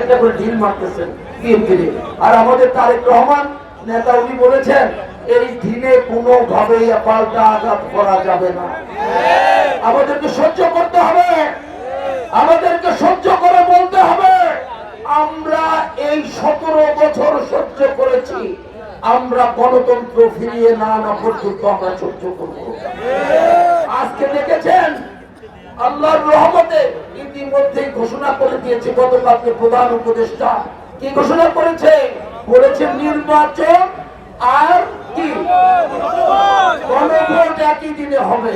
একটা করে ঢিল মারতেছেন বিএনপির আর আমাদের তারেক রহমান নেতা উনি বলেছেন, এই দিনে পাল্টা আঘাত করা যাবে না। আমাদেরকে সহ্য করতে হবে। আমাদেরকে সহ্য করে বলতে হবে, আমরা এই সতেরো বছর সহ্য করেছি। আমরা গণতন্ত্র ফিরিয়ে না আনা পর্যন্ত আমরা সহ্য করব। আজকে দেখেছেন, আল্লাহর রহমতে ঘোষণা করে দিয়েছে গতকালকে প্রধান উপদেষ্টা। কি ঘোষণা করেছে? বলেছে নির্বাচন আর কি? গণভোট একই দিনে হবে।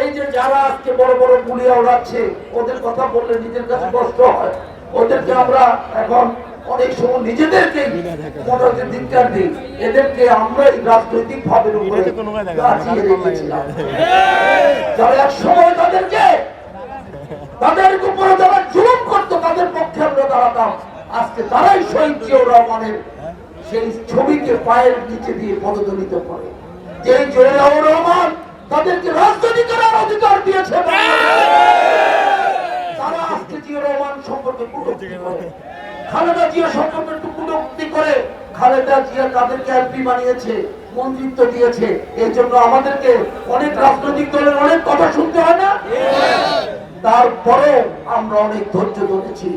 এই যে যারা আজকে বড় বড় ওড়াচ্ছে ওদের কথা বললে নিজের কাছে কষ্ট হয়। আমরা এখন অনেক সময় নিজেদেরকে মনে হচ্ছে দিই। এদেরকে আমরাই রাজনৈতিক ভাবে যারা এক সময় তাদেরকে তাদের উপরে যারা জুলুম করতো তাদের পক্ষে আমরা দাঁড়াতাম। আজকে তারাই শহীদ জিয়াউর রহমানের সেই ছবিকে পায়ের নিচে দিয়ে পদদলিত করে। যে জিয়াউর রহমান তাদেরকে রাজনীতি করার অধিকার দিয়েছে তারা আজকে জিয়াউর রহমান সম্পর্কে খালেদা জিয়া সম্পর্কে একটু মুক্তি করে খালেদা জিয়া তাদেরকে এমপি বানিয়েছে মন্ত্রিত্ব দিয়েছে। এই জন্য আমাদেরকে অনেক রাজনৈতিক দলের অনেক কথা শুনতে হয় না? তারপরে আমরা অনেক ধৈর্য ধরেছি।